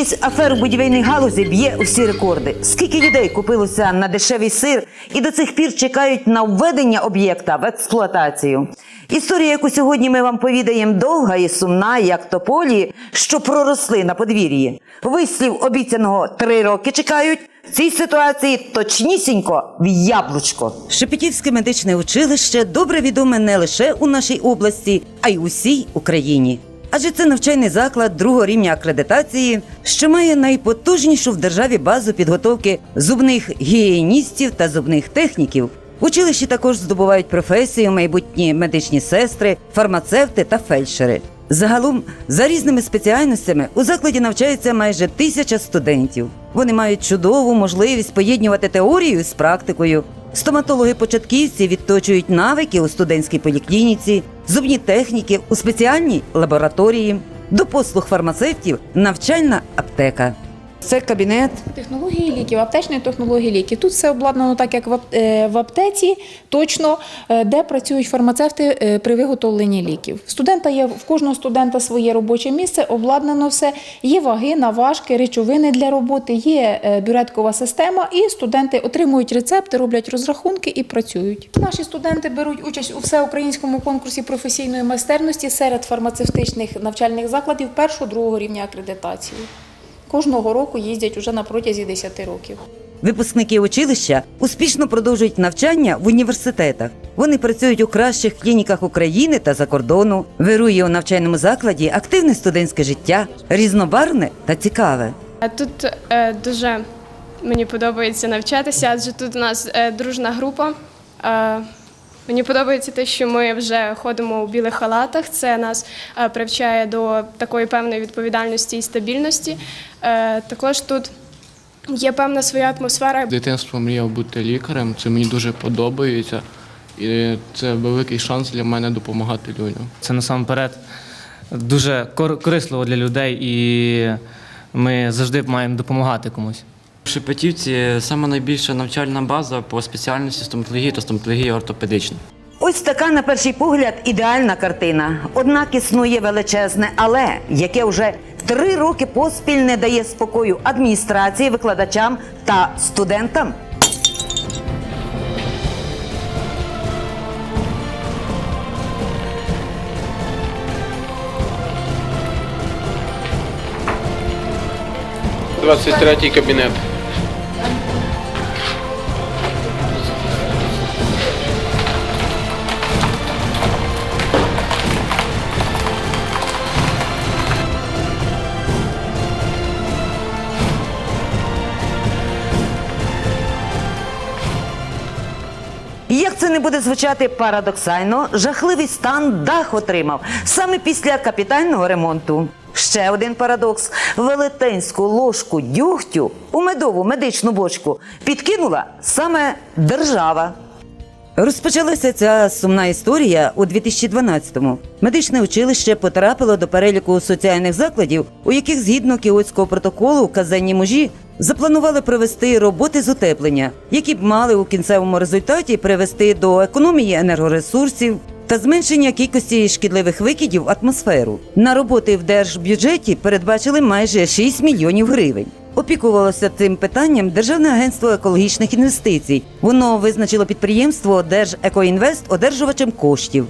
Кількість афер у галузі б'є усі рекорди. Скільки людей купилося на дешевий сир і до цих пір чекають на введення об'єкта в експлуатацію. Історія, яку сьогодні ми вам повідаємо, довга і сумна, як тополі, що проросли на подвір'ї. Вислів обіцяного три роки чекають. В цій ситуації точнісінько в яблучко. Шепетівське медичне училище добре відоме не лише у нашій області, а й усій Україні. Адже це навчальний заклад другого рівня акредитації, що має найпотужнішу в державі базу підготовки зубних гігієністів та зубних техніків. В училищі також здобувають професію майбутні медичні сестри, фармацевти та фельдшери. Загалом, за різними спеціальностями у закладі навчається майже тисяча студентів. Вони мають чудову можливість поєднувати теорію з практикою. Стоматологи-початківці відточують навики у студентській поліклініці, зубні техніки у спеціальній лабораторії. До послуг фармацевтів навчальна аптека. Це кабінет Технології ліків, аптечної технології ліків. Тут все обладнано так, як в е, аптеці, точно, е, де працюють фармацевти е, при виготовленні ліків. Студента є в кожного студента своє робоче місце, обладнано все. Є ваги, наважки, речовини для роботи, є бюреткова система, і студенти отримують рецепти, роблять розрахунки і працюють. Наші студенти беруть участь у всеукраїнському конкурсі професійної майстерності серед фармацевтичних навчальних закладів першого-другого рівня акредитації. Кожного року їздять уже на протязі 10 років. Випускники училища успішно продовжують навчання в університетах. Вони працюють у кращих клініках України та за кордону. Вирує у навчальному закладі активне студентське життя, різнобарвне та цікаве. Тут е, дуже мені подобається навчатися, адже тут у нас е, дружна група. Е, мені подобається те, що ми вже ходимо у білих халатах. Це нас е, привчає до такої певної відповідальності і стабільності. Е, також тут є певна своя атмосфера. З дитинства мріяв бути лікарем, це мені дуже подобається. І це великий шанс для мене допомагати людям. Це насамперед дуже корисливо для людей, і ми завжди маємо допомагати комусь. Шепетівці саме найбільша навчальна база по спеціальності стоматології та стоматології ортопедична. Ось така, на перший погляд, ідеальна картина. Однак існує величезне але, яке вже три роки поспіль не дає спокою адміністрації, викладачам та студентам. – 23 кабінет. Буде звучати парадоксально, жахливий стан дах отримав саме після капітального ремонту. Ще один парадокс: велетенську ложку дюгтю у медову медичну бочку підкинула саме держава. Розпочалася ця сумна історія у 2012-му. Медичне училище потрапило до переліку соціальних закладів, у яких згідно кіотського протоколу казенні мужі запланували провести роботи з утеплення, які б мали у кінцевому результаті привести до економії енергоресурсів та зменшення кількості шкідливих викидів в атмосферу. На роботи в держбюджеті передбачили майже 6 мільйонів гривень. Опікувалося цим питанням Державне агентство екологічних інвестицій. Воно визначило підприємство Держекоінвест одержувачем коштів.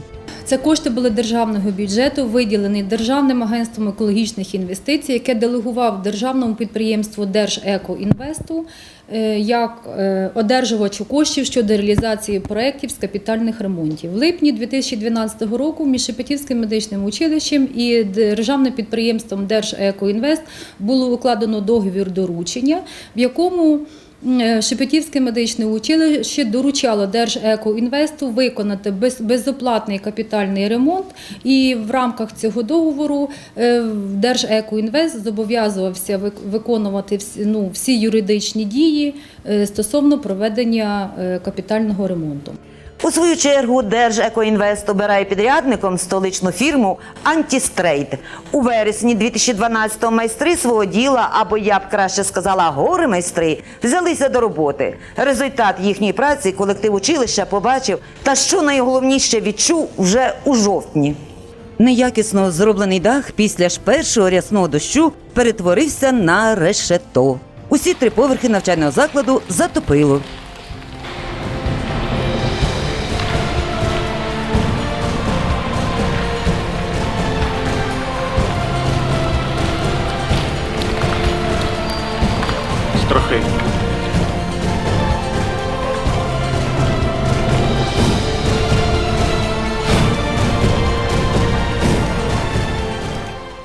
Це кошти були державного бюджету, виділені Державним агентством екологічних інвестицій, яке делегував державному підприємству Держекоінвесту е, як е, одержувачу коштів щодо реалізації проєктів з капітальних ремонтів. В липні 2012 року між Шепетівським медичним училищем і державним підприємством Держекоінвест було укладено договір доручення, в якому Шепетівське медичне училище доручало Держекоінвесту виконати без, безоплатний капітальний ремонт, і в рамках цього договору е, Держекоінвест зобов'язувався вик- виконувати всі, ну, всі юридичні дії е, стосовно проведення е, капітального ремонту. У свою чергу Держекоінвест обирає підрядником столичну фірму Антістрейд. У вересні 2012-го майстри свого діла, або я б краще сказала, гори майстри, взялися до роботи. Результат їхньої праці колектив училища побачив та що найголовніше відчув вже у жовтні. Неякісно зроблений дах після ж першого рясного дощу перетворився на решето. Усі три поверхи навчального закладу затопило.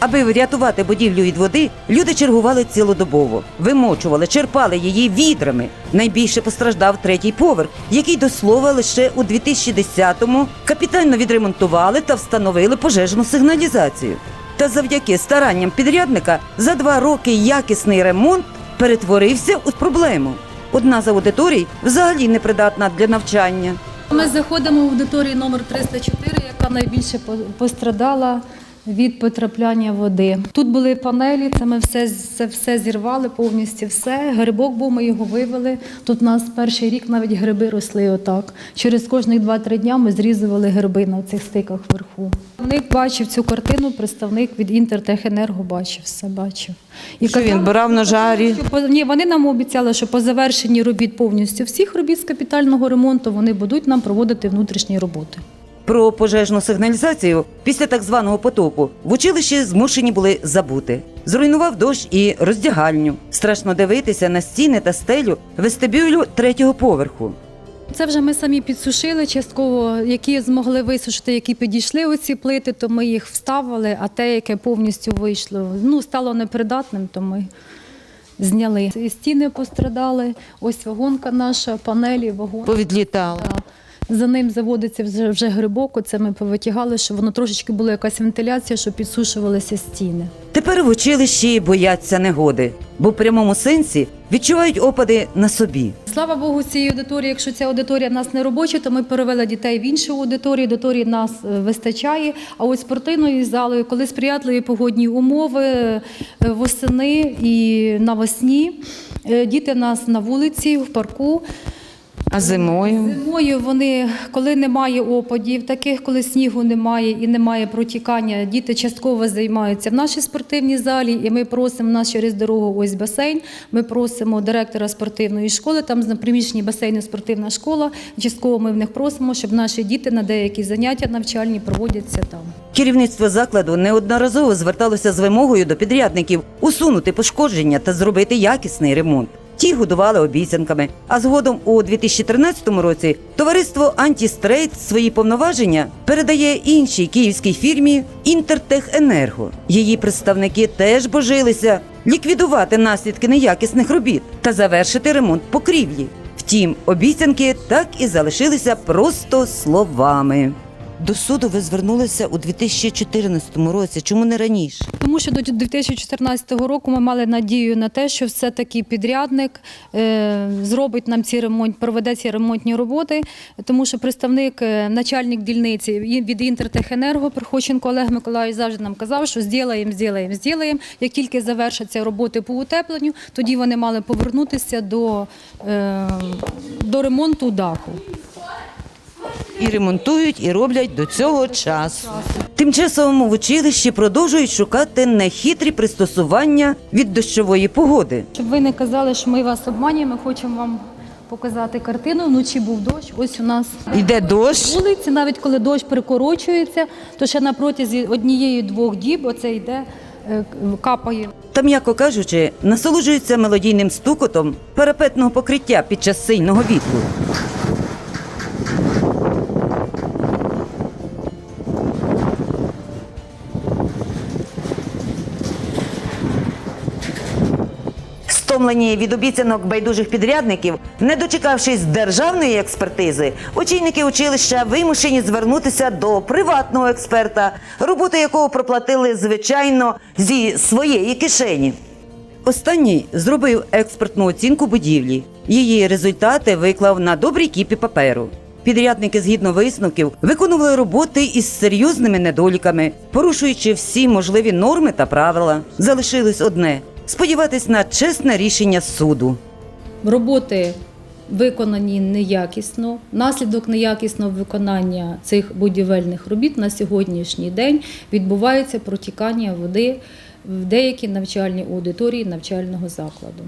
Аби врятувати будівлю від води, люди чергували цілодобово, вимочували, черпали її відрами. Найбільше постраждав третій поверх, який до слова лише у 2010-му капітально відремонтували та встановили пожежну сигналізацію. Та завдяки старанням підрядника за два роки якісний ремонт перетворився у проблему. Одна з аудиторій взагалі непридатна для навчання. Ми заходимо в аудиторію номер 304, яка найбільше пострадала від потрапляння води. Тут були панелі, це ми все, це все зірвали, повністю все. Грибок був, ми його вивели. Тут у нас перший рік навіть гриби росли отак. Через кожних 2-3 дня ми зрізували гриби на цих стиках вверху. Представник бачив цю картину, представник від Інтертехенерго бачив все, бачив. І Що він брав на жарі? що Ні, вони нам обіцяли, що по завершенні робіт повністю всіх робіт з капітального ремонту вони будуть нам проводити внутрішні роботи. Про пожежну сигналізацію після так званого потопу в училищі змушені були забути. Зруйнував дощ і роздягальню. Страшно дивитися на стіни та стелю вестибюлю третього поверху. Це вже ми самі підсушили частково, які змогли висушити, які підійшли оці плити, то ми їх вставили, а те, яке повністю вийшло, ну стало непридатним, то ми зняли. І стіни пострадали, ось вагонка наша, панелі, вагон. Повідлітало. За ним заводиться вже, вже грибок, оце ми повитягали, щоб воно трошечки була якась вентиляція, щоб підсушувалися стіни. Тепер в училищі бояться негоди, бо в прямому сенсі відчувають опади на собі. Слава Богу, цієї аудиторії, якщо ця аудиторія в нас не робоча, то ми перевели дітей в іншу аудиторію. Аудиторії нас е, вистачає. А ось спортивною залою, коли сприятливі погодні умови е, восени і навесні, е, діти в нас на вулиці, в парку. А зимою Зимою вони, коли немає опадів, таких, коли снігу немає і немає протікання, діти частково займаються в нашій спортивній залі, і ми просимо нас через дорогу ось басейн. Ми просимо директора спортивної школи, там на приміщенні басейну спортивна школа. Частково ми в них просимо, щоб наші діти на деякі заняття навчальні проводяться там. керівництво закладу неодноразово зверталося з вимогою до підрядників усунути пошкодження та зробити якісний ремонт. Ті годували обіцянками. А згодом у 2013 році товариство Антістрейт свої повноваження передає іншій київській фірмі Інтертехенерго. Її представники теж божилися ліквідувати наслідки неякісних робіт та завершити ремонт покрівлі. Втім, обіцянки так і залишилися просто словами. До суду ви звернулися у 2014 році. Чому не раніше? Тому що до 2014 року ми мали надію на те, що все-таки підрядник е, зробить нам ці ремонт, проведе ці ремонтні роботи, тому що представник, е, начальник дільниці від Інтертехенерго Прохоченко Олег Миколаївич завжди нам казав, що зробимо, зробимо, зробимо. Як тільки завершаться роботи по утепленню, тоді вони мали повернутися до, е, до ремонту даху. І ремонтують, і роблять до цього часу. Тим часом в училищі продовжують шукати нехитрі пристосування від дощової погоди. Щоб ви не казали, що ми вас обманюємо, ми хочемо вам показати картину. Вночі був дощ. Ось у нас Йде дощ. вулиці, навіть коли дощ перекорочується, то ще на протязі однієї-двох діб оце йде, е, капає. Та, м'яко кажучи, насолоджуються мелодійним стукотом парапетного покриття під час сильного вітру. Стомлені від обіцянок байдужих підрядників, не дочекавшись державної експертизи, очільники училища вимушені звернутися до приватного експерта, роботу якого проплатили звичайно зі своєї кишені. Останній зробив експертну оцінку будівлі. Її результати виклав на добрій кіпі паперу. Підрядники, згідно висновків, виконували роботи із серйозними недоліками, порушуючи всі можливі норми та правила. Залишилось одне сподіватись на чесне рішення суду. Роботи виконані неякісно. Наслідок неякісного виконання цих будівельних робіт на сьогоднішній день відбувається протікання води в деякі навчальні аудиторії навчального закладу.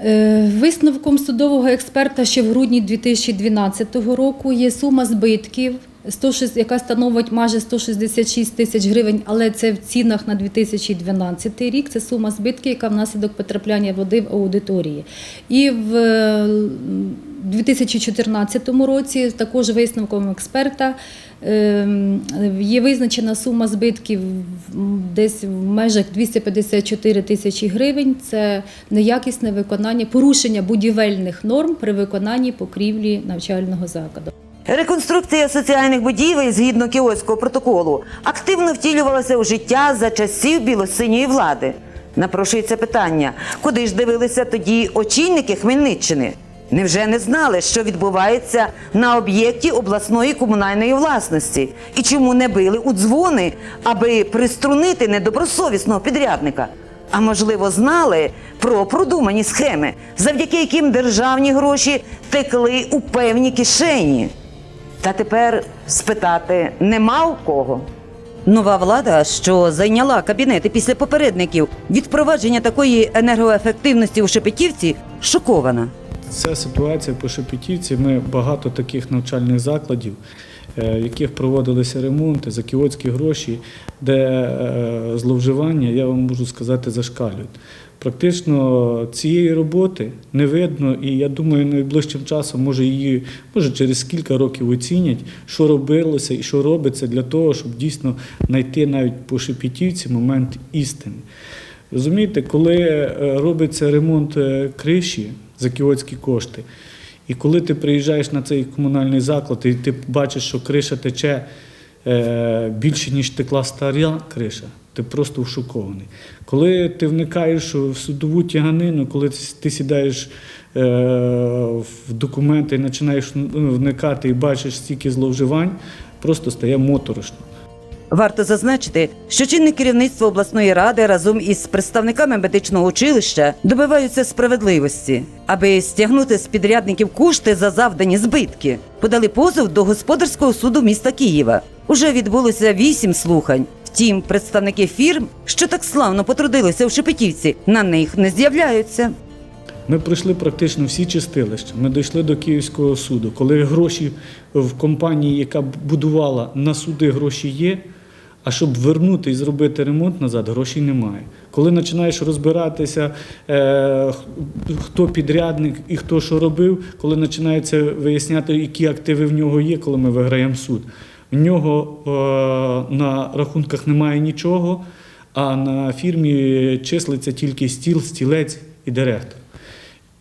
Е, Висновком судового експерта ще в грудні 2012 року є сума збитків, 106 яка становить майже 166 тисяч гривень, але це в цінах на 2012 рік. Це сума збитків, яка внаслідок потрапляння води в аудиторії. І в е, 2014 році також висновком експерта ем, є визначена сума збитків десь в межах 254 тисячі гривень. Це неякісне виконання, порушення будівельних норм при виконанні покрівлі навчального закладу. Реконструкція соціальних будівель згідно Кіотського протоколу активно втілювалася у життя за часів білосиньої влади. Напрошується питання, куди ж дивилися тоді очільники Хмельниччини? Невже не знали, що відбувається на об'єкті обласної комунальної власності? І чому не били у дзвони, аби приструнити недобросовісного підрядника? А можливо, знали про продумані схеми, завдяки яким державні гроші текли у певні кишені? Та тепер спитати нема у кого. Нова влада, що зайняла кабінети після попередників від впровадження такої енергоефективності у Шепетівці, шокована. Ця ситуація по Шепетівці. Ми багато таких навчальних закладів, е, в яких проводилися ремонти за кіотські гроші, де е, зловживання, я вам можу сказати, зашкалюють. Практично цієї роботи не видно, і я думаю, найближчим часом може її, може через кілька років оцінять, що робилося і що робиться для того, щоб дійсно знайти навіть по Шепетівці момент істини. Розумієте, коли е, робиться ремонт е, криші за кіотські кошти, і коли ти приїжджаєш на цей комунальний заклад, і ти бачиш, що криша тече е, більше, ніж текла стара криша, ти просто шокований. Коли ти вникаєш в судову тяганину, коли ти- сідаєш е, в документи і починаєш ну, вникати і бачиш стільки зловживань, просто стає моторошно. Варто зазначити, що чинне керівництво обласної ради разом із представниками медичного училища добиваються справедливості, аби стягнути з підрядників кошти за завдані збитки. Подали позов до господарського суду міста Києва. Уже відбулося вісім слухань. Втім, представники фірм, що так славно потрудилися в Шепетівці, на них не з'являються. Ми пройшли практично всі чистилища. Ми дійшли до Київського суду. Коли гроші в компанії, яка будувала на суди, гроші є. А щоб вернути і зробити ремонт назад, грошей немає. Коли починаєш розбиратися, е, хто підрядник і хто що робив, коли починається виясняти, які активи в нього є, коли ми виграємо суд. В нього е, на рахунках немає нічого, а на фірмі числиться тільки стіл, стілець і директор.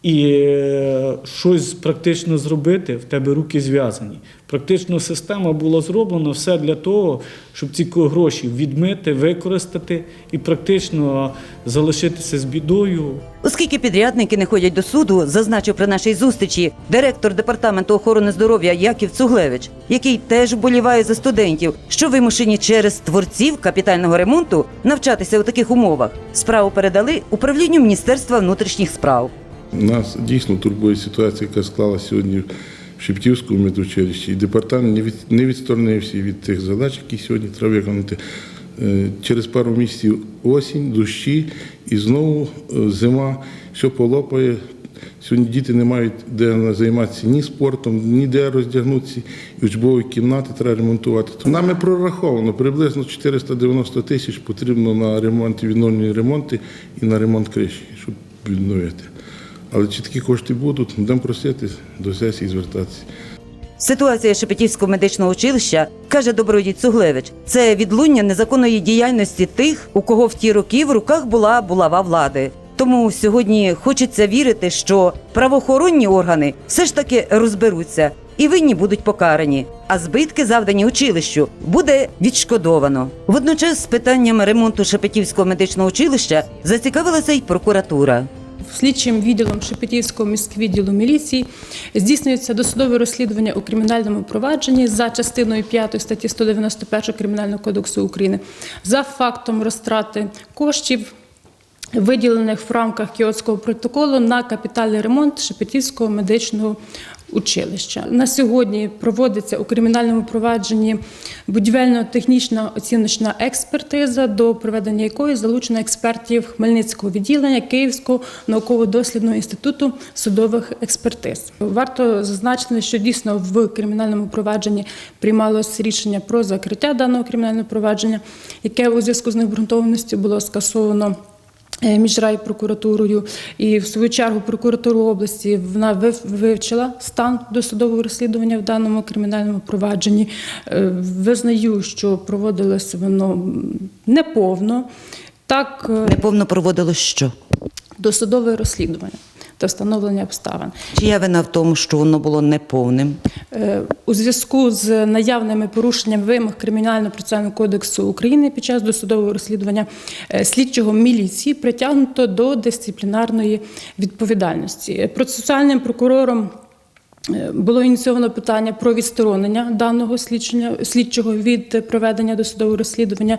І е, щось практично зробити, в тебе руки зв'язані. Практично система була зроблена все для того, щоб ці гроші відмити, використати і практично залишитися з бідою. Оскільки підрядники не ходять до суду, зазначив при нашій зустрічі директор департаменту охорони здоров'я Яків Цуглевич, який теж вболіває за студентів, що вимушені через творців капітального ремонту навчатися у таких умовах. Справу передали управлінню Міністерства внутрішніх справ. Нас дійсно турбує ситуація, яка склалася сьогодні в Шептівському медучилищі. І департамент не, відсторонився від тих задач, які сьогодні треба виконати. Е, Через пару місяців осінь, дощі і знову е, зима, все полопає. Сьогодні діти не мають де займатися ні спортом, ні де роздягнутися, і учбові кімнати треба ремонтувати. Нами прораховано приблизно 490 тисяч потрібно на ремонт, відновлені ремонти і на ремонт криші, щоб відновити. Але чи такі кошти будуть, будемо просити до сесії звертатися. Ситуація Шепетівського медичного училища каже Добродій Цуглевич. Це відлуння незаконної діяльності тих, у кого в ті роки в руках була булава влади. Тому сьогодні хочеться вірити, що правоохоронні органи все ж таки розберуться і винні будуть покарані. А збитки, завдані училищу, буде відшкодовано. Водночас з питанням ремонту Шепетівського медичного училища зацікавилася й прокуратура. Слідчим відділом Шепетівського міськвідділу міліції здійснюється досудове розслідування у кримінальному провадженні за частиною 5 статті 191 Кримінального кодексу України за фактом розтрати коштів, виділених в рамках Кіотського протоколу на капітальний ремонт Шепетівського медичного училища. На сьогодні проводиться у кримінальному провадженні будівельно-технічна оціночна експертиза, до проведення якої залучено експертів Хмельницького відділення Київського науково-дослідного інституту судових експертиз. Варто зазначити, що дійсно в кримінальному провадженні приймалось рішення про закриття даного кримінального провадження, яке у зв'язку з необґрунтованістю було скасовано. Е, Міжрайпрокуратурою і в свою чергу прокуратура області вона вивчила стан досудового розслідування в даному кримінальному провадженні. Е, Визнаю, що проводилось воно неповно. Так, е, Неповно проводилось що? досудове розслідування та встановлення обставин. Чия вина в тому, що воно було неповним? Е, У зв'язку з наявними порушеннями вимог Кримінально-процесуального кодексу України під час досудового розслідування е, слідчого міліції притягнуто до дисциплінарної відповідальності. Процесуальним прокурором е, було ініційовано питання про відсторонення даного слідчого від проведення досудового розслідування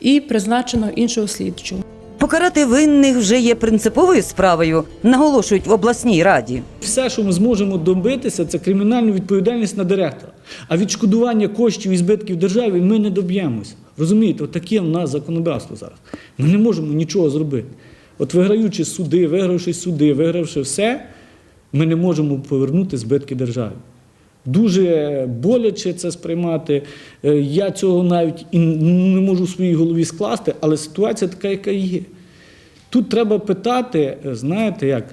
і призначено іншого слідчого. Покарати винних вже є принциповою справою, наголошують в обласній раді. Все, що ми зможемо добитися, це кримінальну відповідальність на директора. А відшкодування коштів і збитків державі ми не доб'ємось. Розумієте, таке в нас законодавство зараз. Ми не можемо нічого зробити. От виграючи суди, вигравши суди, вигравши все, ми не можемо повернути збитки державі. Дуже боляче це сприймати. Е, Я цього навіть і не можу в своїй голові скласти, але ситуація така, яка є. Тут треба питати, е, знаєте, як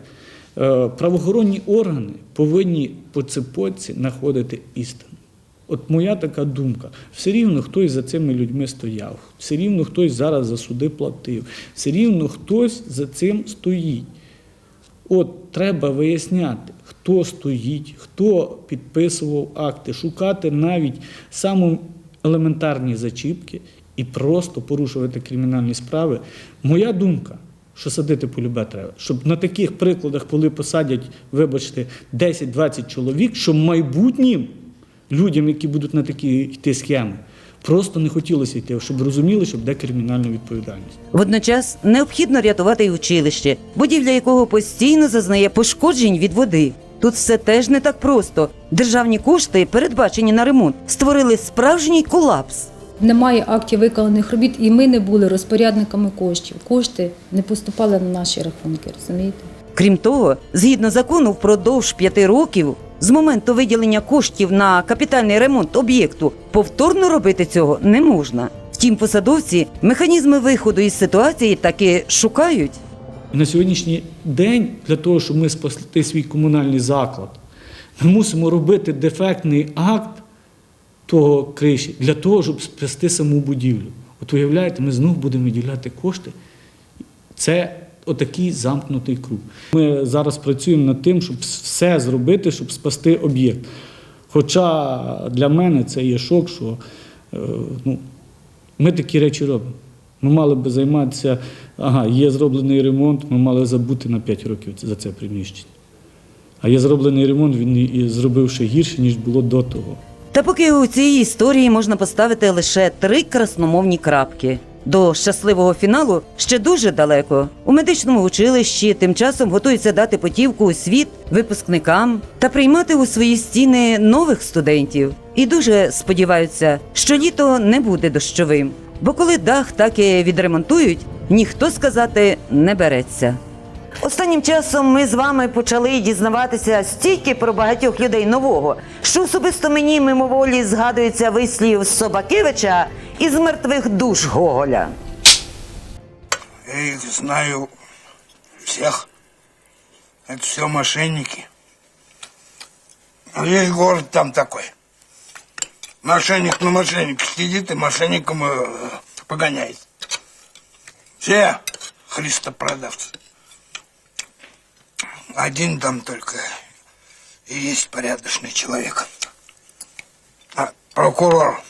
е, правоохоронні органи повинні по цепочці знаходити істину. От моя така думка. Все рівно хтось за цими людьми стояв, все рівно хтось зараз за суди платив, все рівно хтось за цим стоїть. От треба виясняти, хто стоїть, хто підписував акти, шукати навіть самі елементарні зачіпки і просто порушувати кримінальні справи. Моя думка, що садити полюбе треба, щоб на таких прикладах, коли посадять, вибачте, 10-20 чоловік, щоб майбутнім людям, які будуть на такі йти схеми, просто не хотілося йти, щоб розуміли, що буде кримінальна відповідальність. Водночас необхідно рятувати й училище, будівля якого постійно зазнає пошкоджень від води. Тут все теж не так просто. Державні кошти, передбачені на ремонт, створили справжній колапс. Немає актів виконаних робіт, і ми не були розпорядниками коштів. Кошти не поступали на наші рахунки, розумієте? Крім того, згідно закону, впродовж п'яти років з моменту виділення коштів на капітальний ремонт об'єкту повторно робити цього не можна. Втім, посадовці механізми виходу із ситуації таки шукають. На сьогоднішній день, для того, щоб ми спасти свій комунальний заклад, ми мусимо робити дефектний акт того криші для того, щоб спасти саму будівлю. От уявляєте, ми знов будемо виділяти кошти. Це отакий замкнутий круг. Ми зараз працюємо над тим, щоб все зробити, щоб спасти об'єкт. Хоча для мене це є шок, що е, ну, ми такі речі робимо. Ми мали би займатися, ага, є зроблений ремонт, ми мали забути на 5 років за це приміщення. А є зроблений ремонт, він і- зробив ще гірше, ніж було до того. Та поки у цій історії можна поставити лише три красномовні крапки. До щасливого фіналу ще дуже далеко. У медичному училищі тим часом готуються дати потівку у світ випускникам та приймати у свої стіни нових студентів. І дуже сподіваються, що літо не буде дощовим. Бо коли дах так і відремонтують, ніхто сказати не береться. Останнім часом ми з вами почали дізнаватися стільки про багатьох людей нового, що особисто мені мимоволі згадується вислів Собакевича із мертвих душ Гоголя. Я их знаю всех. Это все мошенники. А Весь город там такой. Мошенник на мошенник сидит и мошенником э, погоняет. Все христопродавцы. Один там только и есть порядочный человек. А прокурор